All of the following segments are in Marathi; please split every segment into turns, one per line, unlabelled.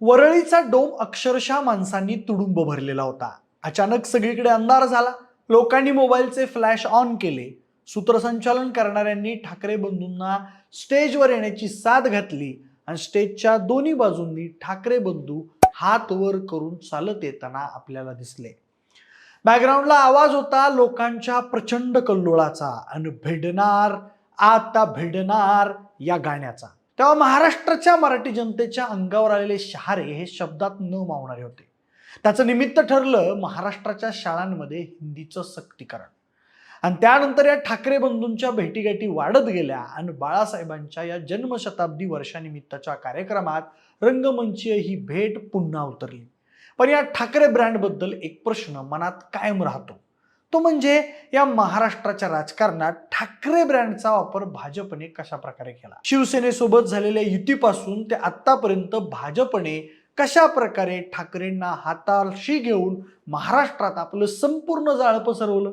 वरळीचा डोम अक्षरशः माणसांनी तुडुंब भरलेला होता. अचानक सगळीकडे अंधार झाला. लोकांनी मोबाईलचे फ्लॅश ऑन केले. सूत्रसंचालन करणाऱ्यांनी ठाकरे बंधूंना स्टेजवर येण्याची साथ घातली आणि स्टेजच्या दोन्ही बाजूंनी ठाकरे बंधू हात वर करून चालत येताना आपल्याला दिसले. बॅकग्राऊंडला आवाज होता लोकांच्या प्रचंड कल्लोळाचा. आणि भिडणार आता भिडणार या गाण्याचा. तेव्हा महाराष्ट्राच्या मराठी जनतेच्या अंगावर आलेले शहारे हे शब्दात न मावणारे होते. त्याचं निमित्त ठरलं महाराष्ट्राच्या शाळांमध्ये हिंदीचं सक्तीकरण. आणि त्यानंतर या ठाकरे बंधूंच्या भेटीगाठी वाढत गेल्या आणि बाळासाहेबांच्या या जन्मशताब्दी वर्षानिमित्ताच्या कार्यक्रमात रंगमंचीय ही भेट पुन्हा उतरली. पण या ठाकरे ब्रँडबद्दल एक प्रश्न मनात कायम राहतो. तो म्हणजे या महाराष्ट्राच्या राजकारणात ठाकरे ब्रँडचा वापर भाजपने कशा प्रकारे केला? शिवसेनेसोबत झालेल्या युतीपासून ते आतापर्यंत भाजपने कशा प्रकारे ठाकरेंना हाताशी घेऊन महाराष्ट्रात आपलं संपूर्ण जाळं पसरवलं?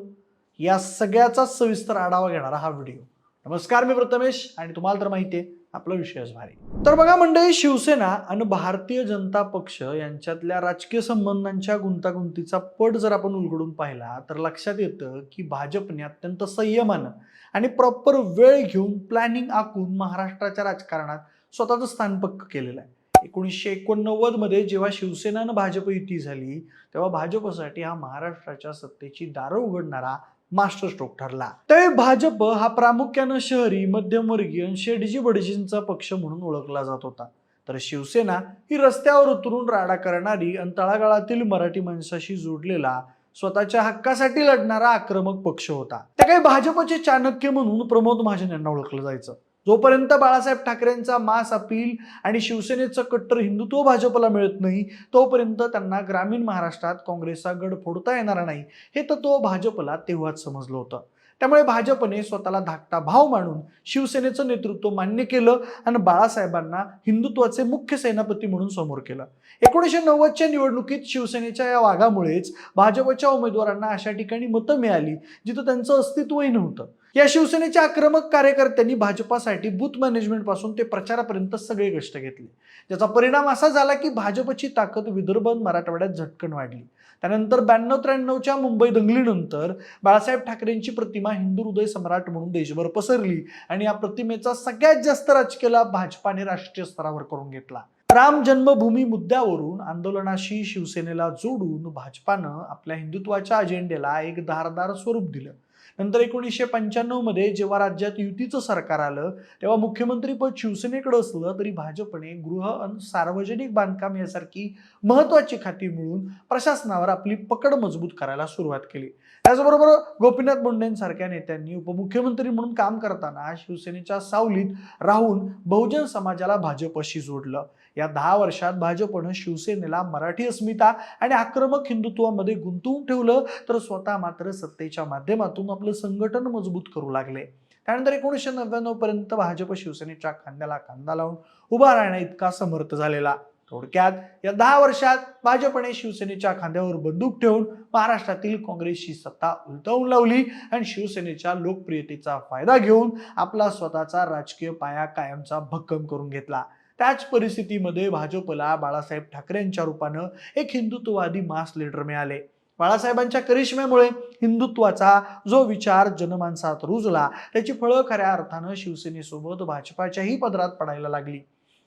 या सगळ्याचा सविस्तर आढावा घेणारा हा व्हिडिओ. नमस्कार मी प्रथमेश आणि तुम्हाला तर माहिती आहे आपला विषयच भारी. तर बघा मंडळी शिवसेना आणि भारतीय जनता पक्ष यांच्यातल्या राजकीय संबंधांच्या गुंतागुंतीचा पट जर आपण उलगडून पाहिला तर लक्षात येतं की भाजपने अत्यंत संयमानं आणि प्रॉपर वेळ घेऊन प्लॅनिंग आखून महाराष्ट्राच्या राजकारणात स्वतःचं स्थान पक्क केलेलं आहे. एकोणीसशे एकोणनव्वदमध्ये जेव्हा शिवसेनानं भाजप युती झाली तेव्हा भाजपसाठी हा महाराष्ट्राच्या सत्तेची दारं उघडणारा मास्टर स्ट्रोक ठरला. त्यावेळी भाजप हा प्रामुख्यानं शहरी मध्यमवर्गीय आणि शेडजी बडजींचा पक्ष म्हणून ओळखला जात होता. तर शिवसेना ही रस्त्यावर उतरून राडा करणारी आणि तळागाळातील मराठी माणसाशी जोडलेला स्वतःच्या हक्कासाठी लढणारा आक्रमक पक्ष होता. त्या काही भाजपचे चाणक्य म्हणून प्रमोद महाजन यांना ओळखलं जायचं. जोपर्यंत बाळासाहेब ठाकरेंचा मास अपील आणि शिवसेनेचं कट्टर हिंदुत्व भाजपला मिळत नाही तोपर्यंत त्यांना ग्रामीण महाराष्ट्रात काँग्रेसचा गड फोडता येणार नाही हे तत्व भाजपला तेव्हाच समजलं होतं. त्यामुळे भाजपने स्वतःला धाकटा भाव मानून शिवसेनेचं नेतृत्व मान्य केलं आणि बाळासाहेबांना हिंदुत्वाचे मुख्य सेनापती म्हणून समोर केलं. एकोणीसशे नव्वदच्या निवडणुकीत शिवसेनेच्या या वाघामुळेच भाजपच्या उमेदवारांना अशा ठिकाणी मतं मिळाली जिथं त्यांचं अस्तित्वही नव्हतं. या शिवसेनेच्या आक्रमक कार्यकर्त्यांनी भाजपासाठी बूथ मॅनेजमेंटपासून ते प्रचारापर्यंत सगळे कष्ट घेतले. ज्याचा परिणाम असा झाला की भाजपची ताकद विदर्भ मराठवाड्यात झटकन वाढली. त्यानंतर ब्याण्णव त्र्याण्णवच्या मुंबई दंगलीनंतर बाळासाहेब ठाकरेंची प्रतिमा हिंदू हृदय सम्राट म्हणून देशभर पसरली आणि या प्रतिमेचा सगळ्यात जास्त राजकीय लाभ भाजपाने राष्ट्रीय स्तरावर करून घेतला. राम जन्मभूमी मुद्द्यावरून आंदोलनाशी शिवसेनेला जोडून भाजपानं आपल्या हिंदुत्वाच्या अजेंड्याला एक धारदार स्वरूप दिलं. नंतर एकोणीसशे पंच्याण्णवमध्ये जेव्हा राज्यात युतीचं सरकार आलं तेव्हा मुख्यमंत्रीपद शिवसेनेकडे असलं तरी भाजपने गृह आणि सार्वजनिक बांधकाम यासारखी महत्वाची खाती मिळून प्रशासनावर आपली पकड मजबूत करायला सुरुवात केली. त्याचबरोबर गोपीनाथ मुंडेंसारख्या नेत्यांनी उपमुख्यमंत्री म्हणून काम करताना शिवसेनेच्या सावलीत राहून बहुजन समाजाला भाजपशी जोडलं. या दहा वर्षात भाजपनं शिवसेनेला मराठी अस्मिता आणि आक्रमक हिंदुत्वामध्ये गुंतवून ठेवलं तर स्वतः मात्र सत्तेच्या माध्यमातून आपलं संघटन मजबूत करू लागले. त्यानंतर एकोणीसशे नव्याण्णव पर्यंत भाजप शिवसेनेच्या खांद्याला खांदा लावून उभा राहण्या इतका समर्थ झालेला. थोडक्यात या दहा वर्षात भाजपने शिवसेनेच्या खांद्यावर बंदूक ठेवून महाराष्ट्रातील काँग्रेसची सत्ता उलटवून लावली आणि शिवसेनेच्या लोकप्रियतेचा फायदा घेऊन आपला स्वतःचा राजकीय पाया कायमचा भक्कम करून घेतला. त्याच परिस्थितीमध्ये भाजपला बाळासाहेब ठाकरेंच्या रूपानं एक हिंदुत्ववादी मास लीडर मिळाले. बाळासाहेबांच्या करिश्म्यामुळे हिंदुत्वाचा जो विचार जनमानसात रुजला त्याची फळं खऱ्या अर्थानं शिवसेनेसोबत भाजपाच्याही पदरात पडायला लागली.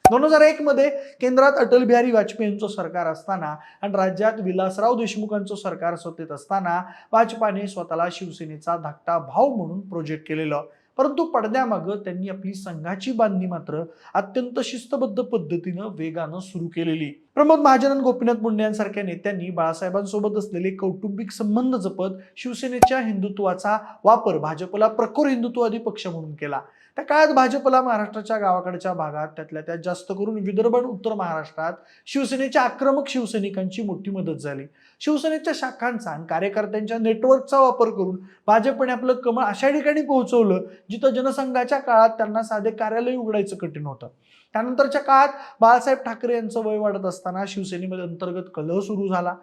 दोन हजार एक मध्ये केंद्रात अटल बिहारी वाजपेयी यांचं सरकार असताना आणि राज्यात विलासराव देशमुखांचं सरकार सत्तेत असताना भाजपाने स्वतःला शिवसेनेचा धाकटा भाव म्हणून प्रोजेक्ट केलेलं. परंतु पडद्यामागं त्यांनी आपली संघाची बांधणी मात्र अत्यंत शिस्तबद्ध पद्धतीनं वेगानं सुरू केलेली. प्रमोद महाजन आणि गोपीनाथ मुंडे यांसारख्या नेत्यांनी बाळासाहेबांसोबत असलेले कौटुंबिक संबंध जपत शिवसेनेच्या हिंदुत्वाचा वापर भाजपला प्रखर हिंदुत्ववादी पक्ष म्हणून केला. त्या काळात भाजपला महाराष्ट्राच्या गावाकडच्या भागात त्यातल्या त्यात जास्त करून विदर्भ आणि उत्तर महाराष्ट्रात शिवसेनेच्या आक्रमक शिवसैनिकांची मोठी मदत झाली. शिवसेनेच्या शाखांचा आणि कार्यकर्त्यांच्या नेटवर्कचा वापर करून भाजपने आपलं कमळ अशा ठिकाणी पोहोचवलं जिथं जनसंघाच्या काळात त्यांना साधे कार्यालय उघडायचं कठीण होतं. त्यानंतरच्या काळात बाळासाहेब ठाकरे यांचं वय वाढत असताना शिवसेनेमध्ये अंतर्गत कलह सुरू झाला.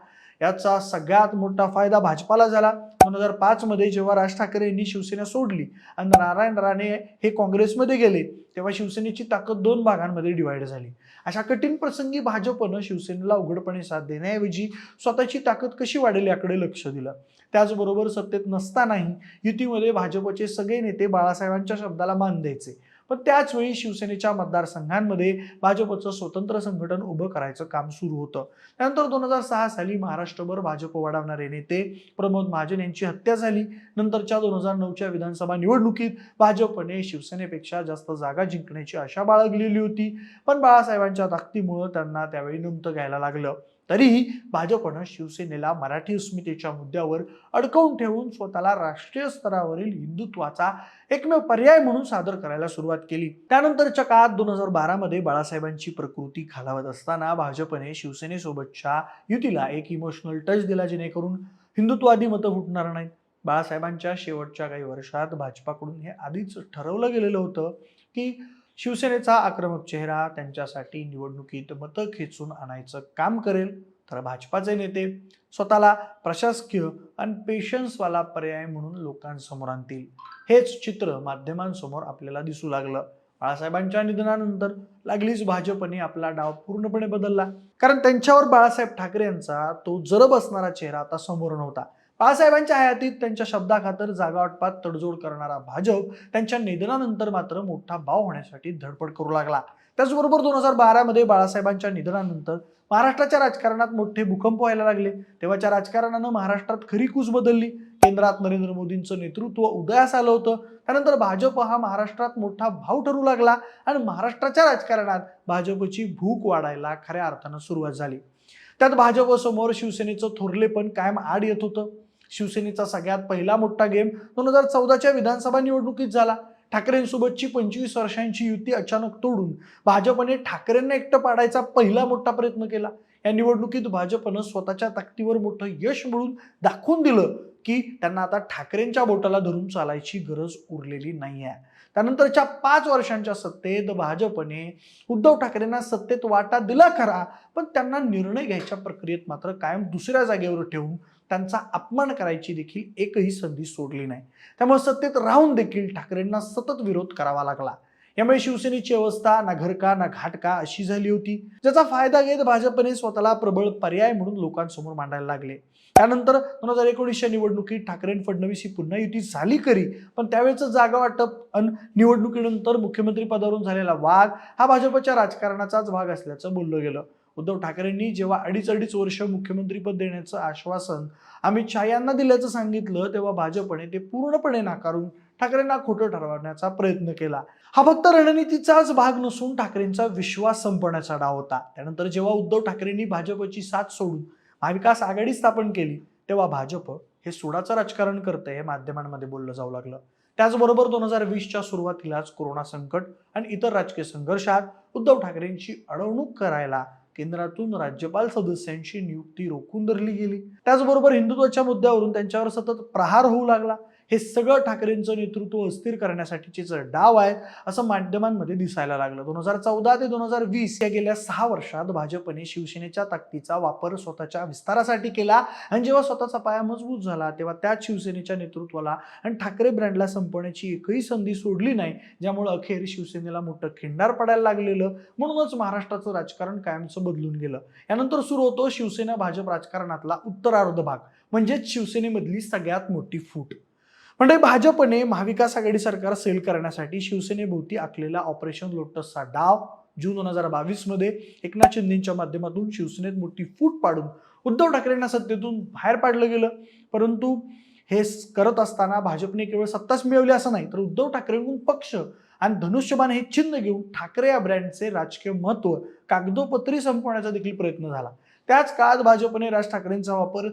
याचा सगळ्यात मोठा फायदा भाजपाला झाला. दोन हजार पाच मध्ये जेव्हा राज ठाकरे यांनी शिवसेना सोडली आणि नारायण राणे हे काँग्रेसमध्ये गेले तेव्हा शिवसेनेची ताकद दोन भागांमध्ये डिवाइड झाली. अशा कठीण प्रसंगी भाजपनं शिवसेनेला उघडपणे साथ देण्याऐवजी स्वतःची ताकद कशी वाढेल याकडे लक्ष दिलं. त्याचबरोबर सत्तेत नसतानाही युतीमध्ये भाजपचे सगळे नेते बाळासाहेबांच्या शब्दाला मान द्यायचे. पण त्याचवेळी शिवसेनेच्या मतदारसंघांमध्ये भाजपचं स्वतंत्र संघटन उभं करायचं काम सुरू होतं. त्यानंतर दोन हजार सहा साली महाराष्ट्रभर भाजप वाढवणारे नेते प्रमोद महाजन यांची हत्या झाली. नंतरच्या दोन हजार नऊच्या विधानसभा निवडणुकीत भाजपने शिवसेनेपेक्षा जास्त जागा जिंकण्याची आशा बाळगलेली होती. पण बाळासाहेबांच्या ताकदीमुळं त्यांना त्यावेळी नमतं घ्यायला लागलं. तरीही भाजपनं शिवसेनेला मराठी अस्मितेच्या मुद्द्यावर अडकवून ठेवून स्वतःला राष्ट्रीय स्तरावरील हिंदुत्वाचा एकमेव पर्याय म्हणून सादर करायला सुरुवात केली. त्यानंतरच्या काळात दोन हजार बारामध्ये बाळासाहेबांची प्रकृती खालावत असताना भाजपने शिवसेनेसोबतच्या युतीला एक इमोशनल टच दिला जेणेकरून हिंदुत्वादी मतं फुटणार नाहीत. बाळासाहेबांच्या शेवटच्या काही वर्षात भाजपाकडून हे आधीच ठरवलं गेलेलं होतं की शिवसेनेचा आक्रमक चेहरा त्यांच्यासाठी निवडणुकीत मतं खेचून आणायचं काम करेल तर भाजपाचे नेते स्वतःला प्रशासकीय आणि पेशन्सवाला पर्याय म्हणून लोकांसमोर आणतील. हेच चित्र माध्यमांसमोर आपल्याला दिसू लागलं. बाळासाहेबांच्या निधनानंतर लागलीच भाजपने आपला डाव पूर्णपणे बदलला. कारण त्यांच्यावर बाळासाहेब ठाकरे यांचा तो जरब असणारा चेहरा आता समोर नव्हता. बाळासाहेबांच्या हयातीत त्यांच्या शब्दाखातर जागा वाटपात तडजोड करणारा भाजप त्यांच्या निधनानंतर मात्र मोठा भाव होण्यासाठी धडपड करू लागला. त्याचबरोबर दोन हजार बारामध्ये बाळासाहेबांच्या निधनानंतर महाराष्ट्राच्या राजकारणात मोठे भूकंप व्हायला लागले. तेव्हाच्या राजकारणानं महाराष्ट्रात खरी कूस बदलली. केंद्रात नरेंद्र मोदींचं नेतृत्व उदयास आलं होतं. त्यानंतर भाजप हा महाराष्ट्रात मोठा भाव ठरू लागला आणि महाराष्ट्राच्या राजकारणात भाजपची भूक वाढायला खऱ्या अर्थानं सुरुवात झाली. त्यात भाजपसमोर शिवसेनेचं थोरलेपण कायम आड येत होतं. शिवसेनेचा सगळ्यात पहिला मोठा गेम दोन हजार चौदाच्या विधानसभा निवडणुकीत झाला. ठाकरेंसोबतची पंचवीस वर्षांची युती अचानक तोडून भाजपने ठाकरेंना एकटं पाडायचा पहिला मोठा प्रयत्न केला. या निवडणुकीत भाजपनं स्वतःच्या ताकदीवर मोठं यश मिळून दाखवून दिलं की त्यांना आता ठाकरेंच्या बोटाला धरून चालायची गरज उरलेली नाही आहे त्यानंतरच्या पाच वर्षांच्या सत्तेत भाजपने उद्धव ठाकरेंना सत्तेत वाटा दिला खरा पण त्यांना निर्णय घ्यायच्या प्रक्रियेत मात्र कायम दुसऱ्या जागेवर ठेवून त्यांचा अपमान करायची देखील एकही संधी सोडली नाही. त्यामुळे सत्तेत राहून देखील ठाकरेंना सतत विरोध करावा लागला. यामुळे शिवसेनेची अवस्था ना घरका ना घाटका अशी झाली होती ज्याचा फायदा घेत भाजपने स्वतःला प्रबळ पर्याय म्हणून लोकांसमोर मांडायला लागले. त्यानंतर दोन हजार एकोणीसच्या निवडणुकीत ठाकरे आणि फडणवीस ही पुन्हा युती झाली करी पण त्यावेळेचं जागा वाटप अन निवडणुकीनंतर मुख्यमंत्री पदावरून झालेला वाद हा भाजपच्या राजकारणाचाच भाग असल्याचं बोललं गेलं. उद्धव ठाकरेंनी जेव्हा अडीच अडीच वर्ष मुख्यमंत्रीपद देण्याचं आश्वासन अमित शहा यांना दिल्याचं सांगितलं तेव्हा भाजपने ते पूर्णपणे नाकारून ठाकरेंना खोटं ठरवण्याचा प्रयत्न केला. हा फक्त रणनीतीचाच भाग नसून ठाकरेंचा विश्वास संपण्याचा डाव होता. त्यानंतर जेव्हा उद्धव ठाकरेंनी भाजपची साथ सोडून महाविकास आघाडी स्थापन केली तेव्हा भाजप हे सोडाचं राजकारण करते हे माध्यमांमध्ये बोललं जाऊ लागलं. त्याचबरोबर दोन हजार वीसच्या सुरुवातीलाच कोरोना संकट आणि इतर राजकीय संघर्षात उद्धव ठाकरेंची अडवणूक करायला केंद्रातून राज्यपाल सदस्यांची नियुक्ती रोखून धरली गेली. त्याचबरोबर हिंदुत्वाच्या मुद्द्यावरून त्यांच्यावर सतत प्रहार होऊ लागला. हे सगळं ठाकरेंचं नेतृत्व अस्थिर करण्यासाठीचेच डाव आहेत असं माध्यमांमध्ये दिसायला लागलं. दोन हजार चौदा ते दोन हजार वीस या गेल्या सहा वर्षात भाजपने शिवसेनेच्या ताकदीचा वापर स्वतःच्या विस्तारासाठी केला आणि जेव्हा स्वतःचा पाया मजबूत झाला तेव्हा त्याच शिवसेनेच्या नेतृत्वाला आणि ठाकरे ब्रँडला संपवण्याची एकही संधी सोडली नाही ज्यामुळे अखेर शिवसेनेला मोठं खिंडार पडायला लागलेलं. म्हणूनच महाराष्ट्राचं राजकारण कायमचं बदलून गेलं. यानंतर सुरू होतो शिवसेना भाजप राजकारणातला उत्तरार्ध भाग. म्हणजेच शिवसेनेमधली सगळ्यात मोठी फूट. म्हणजे भाजपने महाविकास आघाडी सरकार सेल करण्यासाठी शिवसेनेभोवती आखलेला ऑपरेशन लोटसचा डाव जून दोन हजार बावीसमध्ये एकनाथ शिंदेच्या माध्यमातून शिवसेनेत मोठी फूट पाडून उद्धव ठाकरेंना सत्तेतून बाहेर पाडलं गेलं. परंतु हे करत असताना भाजपने केवळ सत्ताच मिळवली असं नाही तर उद्धव ठाकरेंकडून पक्ष आणि धनुष्यबाण हे चिन्ह घेऊन ठाकरे या ब्रँडचे राजकीय महत्त्व कागदोपत्री संपवण्याचा देखील प्रयत्न झाला. त्याच काळात भाजपने राज ठाकरेंचा वापर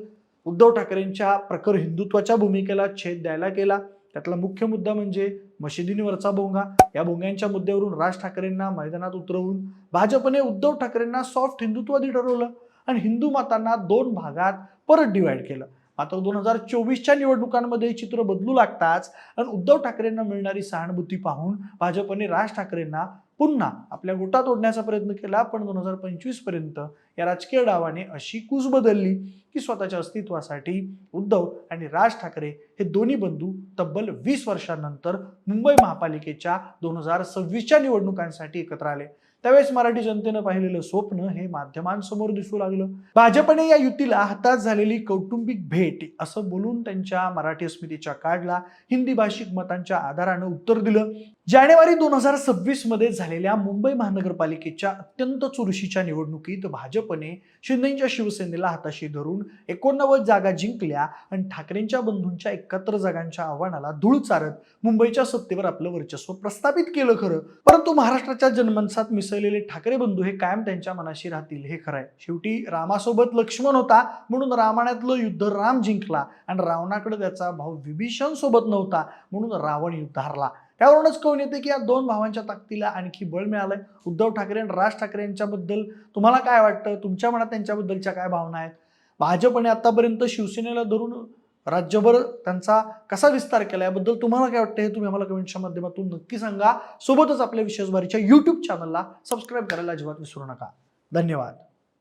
उद्धव ठाकरेंच्या प्रखर हिंदुत्वाच्या भूमिकेला छेद द्यायला केला त्यातला मुख्य मुद्दा म्हणजे मशिदींवरचा बोंगा या बोंग्यांच्या मुद्द्यावरून राज ठाकरेंना मैदानात उतरवून भाजपने उद्धव ठाकरेंना सॉफ्ट हिंदुत्वादी ठरवलं आणि हिंदू मतांना दोन भागात परत डिवाइड केलं. मात्र दोन हजार चोवीसच्या निवडणुकांमध्ये चित्र बदलू लागताच आणि उद्धव ठाकरेंना मिळणारी सहानुभूती पाहून भाजपने राज ठाकरेंना पुन्हा आपल्या गोटात ओढण्याचा प्रयत्न केला पण दोन हजार पंचवीसपर्यंत या राजकीय डावाने अशी कूस बदलली की स्वतःच्या अस्तित्वासाठी उद्धव आणि राज ठाकरे हे दोन्ही बंधू तब्बल वीस वर्षांनंतर मुंबई महापालिकेच्या दोन हजार सव्वीसच्या निवडणुकांसाठी एकत्र आले. त्यावेळेस मराठी जनतेनं पाहिलेलं स्वप्न हे माध्यमांसमोर दिसू लागलं. भाजपने या युतीला हातात झालेली कौटुंबिक भेट असं बोलून त्यांच्या मराठी अस्मितेच्या काढला हिंदी भाषिक मतांच्या आधारानं उत्तर दिलं. जानेवारी दोन हजार सव्वीसमध्ये झालेल्या मुंबई महानगरपालिकेच्या अत्यंत चुरशीच्या निवडणुकीत भाजपने शिंदेच्या शिवसेनेला हाताशी धरून एकोणनव्वद जागा जिंकल्या आणि ठाकरेंच्या बंधूंच्या एकाहत्तर जागांच्या आव्हानाला धूळ चारत मुंबईच्या सत्तेवर आपलं वर्चस्व प्रस्थापित केलं खरं. परंतु महाराष्ट्राच्या जन्मनसात मिसळलेले ठाकरे बंधू हे कायम त्यांच्या मनाशी राहतील हे खरं आहे. शेवटी रामासोबत लक्ष्मण होता म्हणून रामायणातलं युद्ध राम जिंकला आणि रावणाकडे त्याचा भाऊ विभीषण सोबत नव्हता म्हणून रावण युद्ध हरला. त्यावरूनच कळून येते की या दोन भावांच्या ताकदीला आणखी बळ मिळालंय. उद्धव ठाकरे आणि राज ठाकरे यांच्याबद्दल तुम्हाला काय वाटतं? तुमच्या मनात त्यांच्याबद्दलच्या काय भावना आहेत? भाजपने आतापर्यंत शिवसेनेला धरून राज्यभर त्यांचा कसा विस्तार केला? याबद्दल तुम्हाला काय वाटतं हे तुम्ही आम्हाला कमेंटच्या माध्यमातून नक्की सांगा. सोबतच आपल्या विशेषवारीच्या युट्यूब चॅनलला सबस्क्राईब करायला अजिबात विसरू नका. धन्यवाद.